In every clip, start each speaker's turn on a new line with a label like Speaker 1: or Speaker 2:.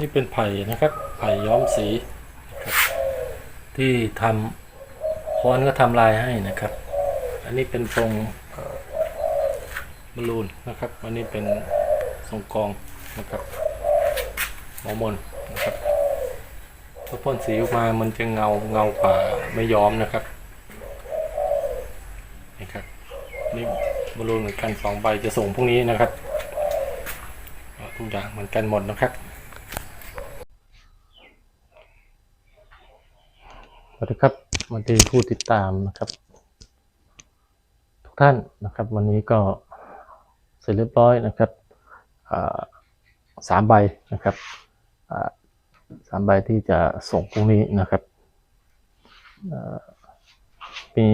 Speaker 1: นี่เป็นไผ่นะครับไผ่ย้อมสีที่ทำค้อนก็ทำลายให้นะครับ อันนี้เป็นทรงบอลลูนนะครับ อันนี้เป็นทรงกองนะครับหมอมนนะครับถ้าพ่นสีออกมามันจะเงาเงากว่าไม่ย้อมนะครับนี่ครับนี่บอลลูนเหมือนกันสองใบจะส่งพรุ่งนี้นะครับทุกอย่างเหมือนกันหมดนะครับ วัสดีครับวัสดีผู้ติดตามนะครับ ทุกท่านนะครับ วันนี้ก็เสร็จเรียบร้อยนะครับสามใบนะครับสามใบที่จะส่งพรุ่งนี้นะครับมี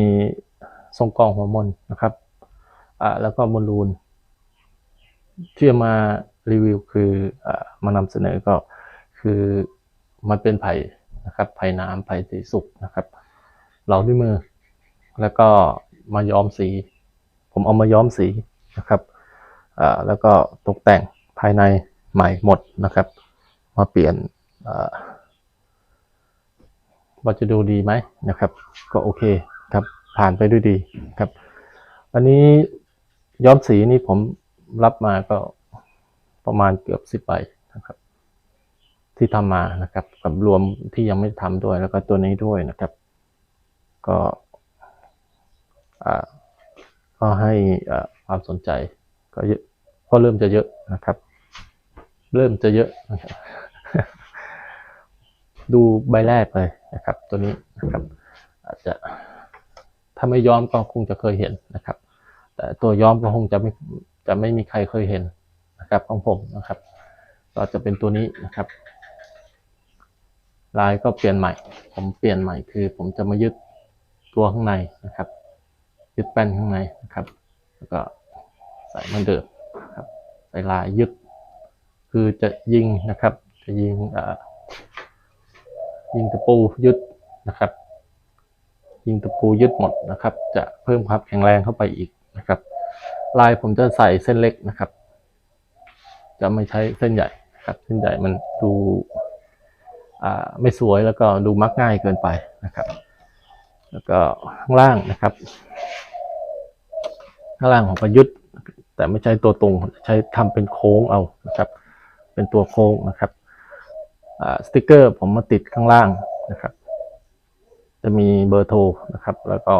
Speaker 1: ทรงกองหัวมนนะครับแล้วก็บอลูนที่จะมารีวิวคืออมานำเสนอก็คือมันเป็นไผ่ นะครับไผ่น้ำไผ่สีสุกนะครับ เราด้วยมือ แล้วก็มาย้อมสี ผมเอามาย้อมสีนะครับแล้วก็ตกแต่งภายในใหม่หมดนะครับ มาเปลี่ยนอ่าว่าจะดูดีไหมนะครับ ก็โอเคครับผ่านไปด้วยดีครับอันนี้ย้อมสีนี่ผมรับมาก็ประมาณเกือบสิบใบนะครับ ที่ทำมานะครับ กับรวมที่ยังไม่ทำด้วยแล้วก็ตัวนี้ด้วยนะครับ ก็อ่าก็ให้อ่าความสนใจก็เยอะก็เริ่มจะเยอะนะครับ เริ่มจะเยอะนะครับดูใบแรกเลยนะครับ ตัวนี้นะครับ อาจจะถ้าไม่ย้อมก็คงจะเคยเห็นนะครับ แต่ตัวย้อมก็คงจะไม่จะไม่มีใครเคยเห็นนะครับของผมนะครับ ก็จะเป็นตัวนี้นะครับ ลายก็เปลี่ยนใหม่ ผมเปลี่ยนใหม่คือ ผมจะมายึดตัวข้างในนะครับ ยึดแป้นข้างในนะครับ แล้วก็ใส่มันเดิมนะครับใส่ลายยึด คือจะยิงนะครับ จะยิงเอ่อยิงตะปูยึดนะครับ ยิงตะปูยึดหมดนะครับ จะเพิ่มความแข็งแรงเข้าไปอีกนะครับ ลายผมจะใส่เส้นเล็กนะครับ จะไม่ใช้เส้นใหญ่ครับ เส้นใหญ่มันดู ไม่สวยแล้วก็ดูมักง่ายเกินไปนะครับ แล้วก็ข้างล่างนะครับ ข้างล่างของประยุทธ์ แต่ไม่ใช่ตัวตรงใช้ทำเป็นโค้งเอานะครับ เป็นตัวโค้งนะครับสติกเกอร์ผมมาติดข้างล่างนะครับ จะมีเบอร์โทรนะครับ แล้วก็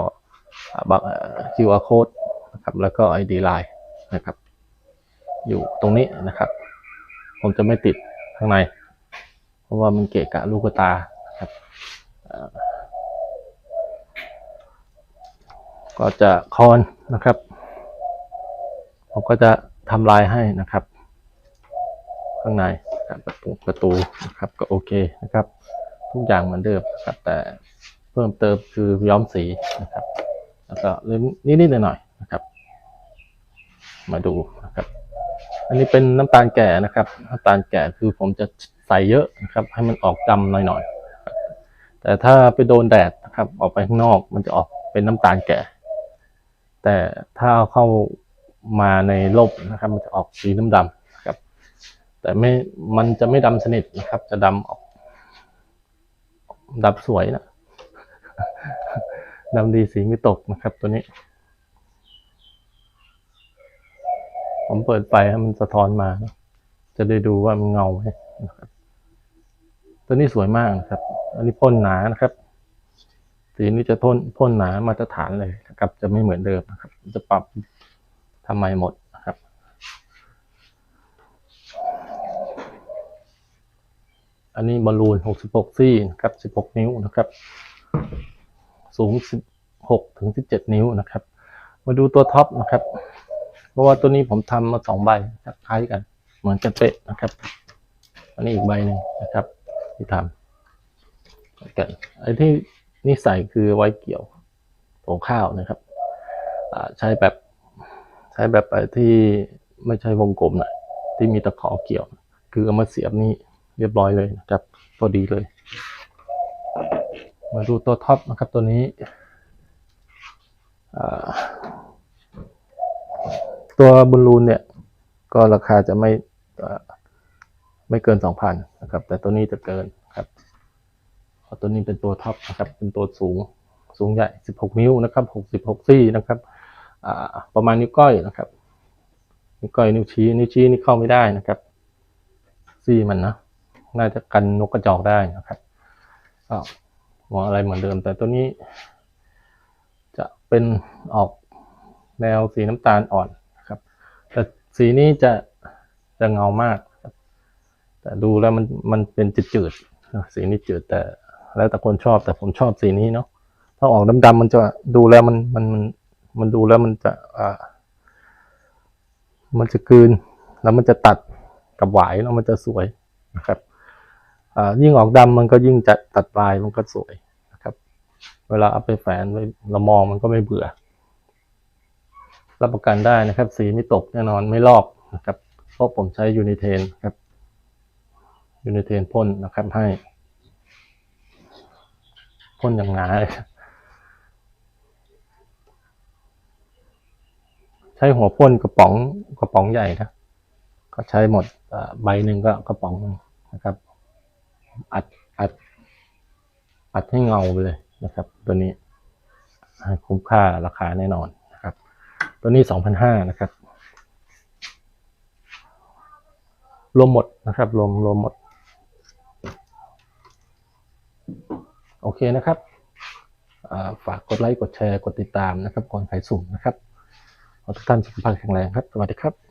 Speaker 1: อ่าบัตรเอ่อ QR code นะครับ แล้วก็ ID Line นะครับ อยู่ตรงนี้นะครับ ผมจะไม่ติดข้างใน เพราะว่ามันเกะกะลูกตาครับก็จะคอนนะครับ ผมก็จะทำลายให้นะครับ ข้างในประตูประตูนะครับก็โอเคนะครับ ทุกอย่างเหมือนเดิมครับ แต่เพิ่มเติมคือย้อมสีนะครับ แล้วก็เล่มนิดๆหน่อยๆนะครับ มาดูนะครับ อันนี้เป็นน้ำตาลแก่นะครับน้ำตาลแก่คือผมจะ ใส่เยอะนะครับ ให้มันออกดำหน่อยๆนะครับแต่ถ้าไปโดนแดดนะครับ ออกไปข้างนอกมันจะออกเป็นน้ำตาลแก่ แต่ถ้าเาเข้ามาในร่มนะครับ มันจะออกสีน้ำดำๆนะครับ แต่ไม่มันจะไม่ดำสนิทนะครับ จะดำออกดำสวยนะดำดีสีไม่ตกนะครับตัวนี้ ผมเปิดไฟให้มันสะท้อนมานะจะได้ดูว่ามันเงาไหมนะครับ ตัวนี้สวยมากครับ อันนี้พ่นหนานะครับ สีนี้จะพ่นพ่นหนามาตรฐานเลยนะครับ จะไม่เหมือนเดิมนะครับ จะปรับทำไมหมดนะครับ อันนี้บอลลูน 66 ซี่นะครับ 16 นิ้วนะครับ สูง 16 ถึง 17 นิ้วนะครับ มาดูตัวท็อปนะครับ เพราะว่าตัวนี้ผมทำมาสองใบคล้ายกัน เหมือนกันเป๊ะนะครับ อันนี้อีกใบหนึ่งนะครับ ที่ทำกันไอ้ที่นี่ใส่คือไว้เกี่ยวโถข้าวนะครับใช้แบบใช้แบบไอ้ที่ไม่ใช่วงกลมนะที่มีตะขอเกี่ยว คือเอามาเสียบนี่เรียบร้อยเลยนะครับพอดีเลย มาดูตัวท็อปนะครับตัวนี้ตัวบอลลูนเนี่ย ก็ราคาจะไม่ ไม่เกินสองพันนะครับ แต่ตัวนี้จะเกินครับเพราะตัวนี้เป็นตัวท็อปนะครับ เป็นตัวสูงสูงใหญ่สิบหกนิ้วนะครับหกสิบหกซี่นะครับประมาณนิ้วก้อยนะครับนิ้วก้อยนิ้วชี้นิ้วชี้นี่เข้าไม่ได้นะครับซี่มันนะน่าจะกันนกกระจอกได้นะครับก็หัวอะไรเหมือนเดิม แต่ตัวนี้ จะเป็นออกแนวสีน้ำตาลอ่อนนะครับ แต่สีนี้จะจะเงามาก แต่ดูแล้วมันมันเป็นจืดๆสีนี้จืดแต่แล้วแต่คนชอบแต่ผมชอบสีนี้เนาะถ้าออกดำๆมันจะดูแล้วมันมันมันมันดูแล้วมันจะอ่ามันจะกลืน แล้วมันจะตัดกับหวายแล้วมันจะสวยนะครับอ่ายิ่งออกดำมันก็ยิ่งจะตัดปลายมันก็สวยนะครับ เวลาเอาไปแฝนไว้เรามองมันก็ไม่เบื่อ รับประกันได้นะครับ สีไม่ตกแน่นอนไม่ลอกนะครับ เพราะผมใช้ยูนิเทนครับ ยูนิเทนพ่นนะครับให้พ่นอย่างหนาเลยใช้หัวพ่นกระป๋องกระป๋องใหญ่นะก็ใช้หมดใบหนึ่งก็กระป๋องหนึ่งนะครับ อัดอัดอัดให้เงาไปเลยนะครับ ตัวนี้คุ้มค่าราคาแน่นอนนะครับ ตัวนี้สองพันห้านะครับ รวมหมดนะครับ รวมรวมหมด โอเคนะครับฝากกดไลค์กดแชร์กดติดตามนะครับก่อนขายสุ่มนะครับขอทุกท่านสุขภาพแข็งแรงครับ สวัสดีครับ